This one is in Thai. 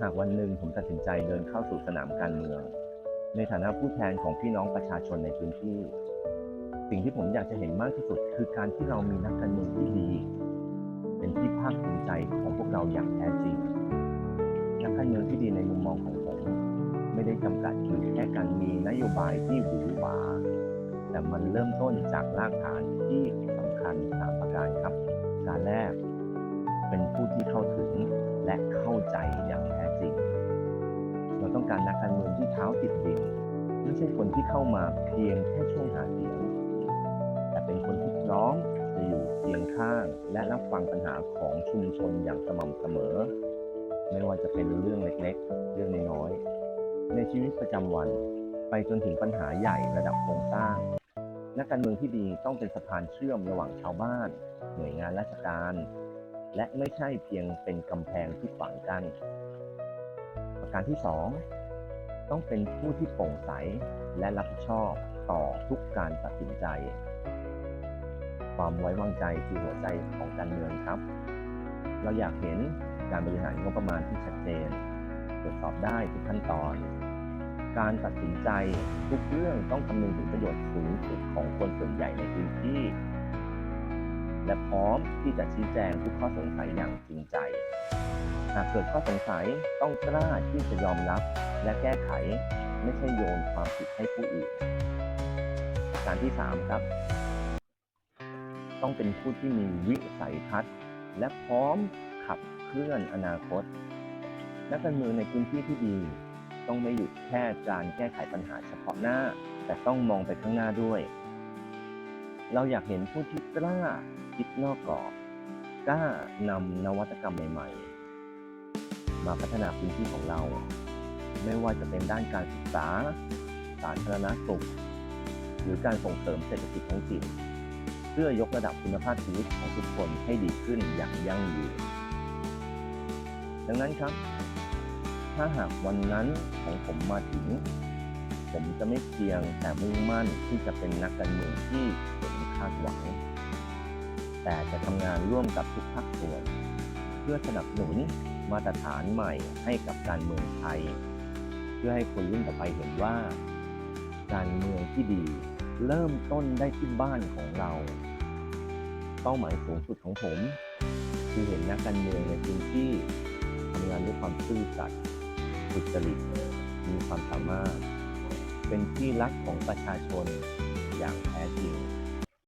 หากวันหนึ่งผมตัดสินใจเดินเข้าสู่สนามการเมือง ในฐานะผู้แทนของพี่น้องประชาชนในพื้นที่ สิ่งที่ผมอยากจะเห็นมากที่สุด คือการที่เรามีนักการเมืองที่ดี เป็นที่ภาคภูมิใจของพวกเราอย่างแท้จริง นักการเมืองที่ดีในมุมมองของผมไม่ได้จำกัดอยู่แค่การมีนโยบายที่หวือหวา แต่มันเริ่มต้นจากรากฐานที่สำคัญสามประการครับ การแรก เป็นผู้ที่เข้าถึง และเข้าใจอย่างแท้จริง เราต้องการนักการเมืองที่เท้าติดดินไม่ใช่คนที่เข้ามาเพียงแค่ช่วงหาเสียง แต่เป็นคนที่พร้อมจะอยู่เคียงข้าง และรับฟังปัญหาของชุมชนอย่างสม่ำเสมอ ไม่ว่าจะเป็นเรื่องเล็กๆ เรื่องน้อยๆ ในชีวิตประจำวัน ไปจนถึงปัญหาใหญ่ระดับโครงสร้าง นักการเมืองที่ดีต้องเป็นสะพานเชื่อมระหว่างชาวบ้าน หน่วยงานราชการ และไม่ใช่เพียงเป็นกำแพงที่ขวางกัน้นประการที่ 2 ต้องเป็นผู้ที่โปร่งใสและรับผิดชอบต่อทุกการตัดสินใจ ความไว้วางใจคือหัวใจของการเมืองครับ เราอยากเห็นการบริหารงบประมาณที่ชัดเจน ตรวจสอบได้ทุกขั้นตอน การตัดสินใจทุกเรื่องต้องคำนึงถึงประโยชน์สูงสุดของคนส่วนใหญ่ในพื้นที่ และพร้อมที่จะชี้แจงทุกข้อสงสัยอย่างจริงใจ หากเกิดข้อสงสัยต้องกล้าที่จะยอมรับและแก้ไข ไม่ใช่โยนความผิดให้ผู้อื่นการที่ 3 ครับ ต้องเป็นผู้ที่มีวิสัยทัศน์ และพร้อมขับเคลื่อนอนาคต นักการเมืองในพื้นที่ที่ดี ต้องไม่หยุดแค่การแก้ไขปัญหาเฉพาะหน้า แต่ต้องมองไปข้างหน้าด้วย เราอยากเห็นผู้ที่กล้าคิดนอกกรอบ กล้านำนวัตกรรมใหม่ ๆ มาพัฒนาพื้นที่ของเรา ไม่ว่าจะเป็นด้านการศึกษา สาธารณสุข หรือการส่งเสริมเศรษฐกิจท้องถิ่น เพื่อยกระดับคุณภาพชีวิตของทุกคนให้ดีขึ้นอย่างยั่งยืน ดังนั้นครับ ถ้าหากวันนั้นของผมมาถึงผมจะไม่เพียงแต่มุ่งมั่นที่จะเป็นนักการเมืองที่าดหวัง แต่จะทำงานร่วมกับทุกภาคส่วน เพื่อสนับสนุนมาตรฐานใหม่ให้กับการเมืองไทย เพื่อให้คนรุ่นต่อไปเห็นว่า การเมืองที่ดีเริ่มต้นได้ที่บ้านของเรา เป้าหมายสูงสุดของผม คือเห็นนักการเมืองในพื้นที่ทำงานด้วยความซื่อสัตย์สุจริตมีความสามารถ เป็นที่รักของประชาชนอย่างแท้จริง